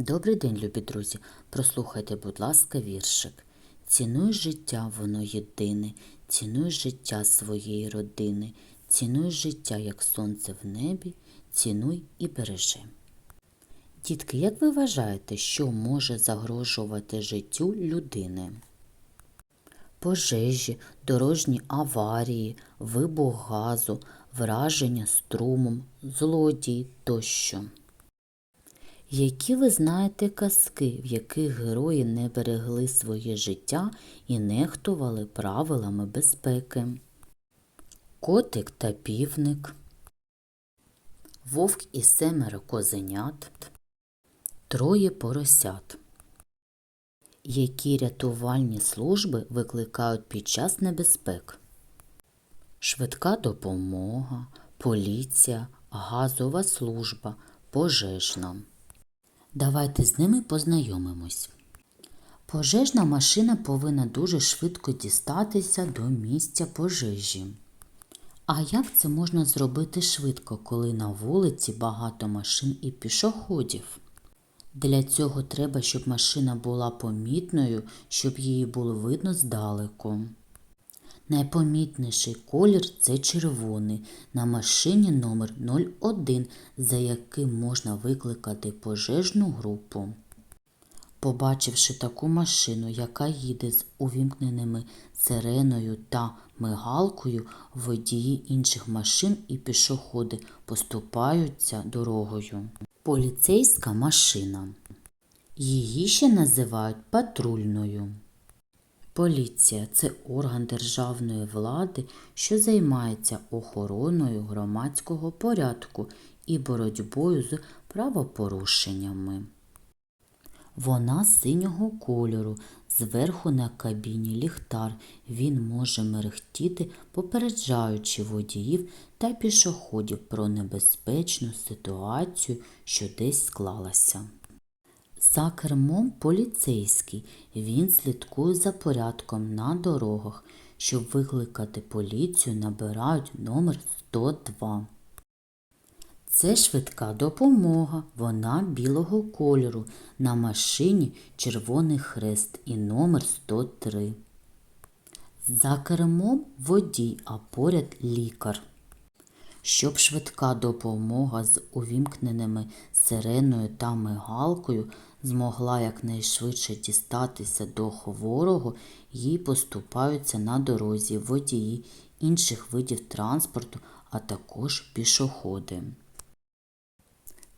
Добрий день, любі друзі. Прослухайте, будь ласка, віршик. Цінуй життя, воно єдине, цінуй життя своєї родини, цінуй життя, як сонце в небі, цінуй і бережи. Дітки, як ви вважаєте, що може загрожувати життю людини? Пожежі, дорожні аварії, вибух газу, враження струмом, злодій тощо. Які ви знаєте казки, в яких герої не берегли своє життя і нехтували правилами безпеки? Котик та півник, Вовк і семеро козенят, Троє поросят. Які рятувальні служби викликають під час небезпек? Швидка допомога, поліція, газова служба, пожежна. Давайте з ними познайомимось. Пожежна машина повинна дуже швидко дістатися до місця пожежі. А як це можна зробити швидко, коли на вулиці багато машин і пішоходів? Для цього треба, щоб машина була помітною, щоб її було видно здалеку. Найпомітніший колір це червоний. На машині номер 01, за яким можна викликати пожежну групу. Побачивши таку машину, яка їде з увімкненими сиреною та мигалкою, водії інших машин і пішоходи поступаються дорогою. Поліцейська машина. Її ще називають патрульною. Поліція це орган державної влади, що займається охороною громадського порядку і боротьбою з правопорушеннями. Вона синього кольору, зверху на кабіні ліхтар. Він може мерехтіти, попереджаючи водіїв та пішоходів про небезпечну ситуацію, що десь склалася. За кермом поліцейський. Він слідкує за порядком на дорогах. Щоб викликати поліцію, набирають номер 102. Це швидка допомога. Вона білого кольору. На машині червоний хрест і номер 103. За кермом водій, а поряд лікар. Щоб швидка допомога з увімкненими сиреною та мигалкою змогла якнайшвидше дістатися до хворого, їй поступаються на дорозі водії інших видів транспорту, а також пішоходи.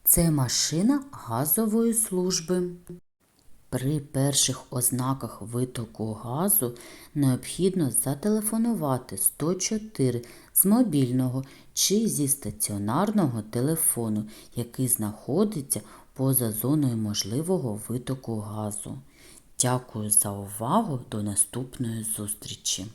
Це машина газової служби. При перших ознаках витоку газу необхідно зателефонувати 104 з мобільного чи зі стаціонарного телефону, який знаходиться поза зоною можливого витоку газу. Дякую за увагу. До наступної зустрічі!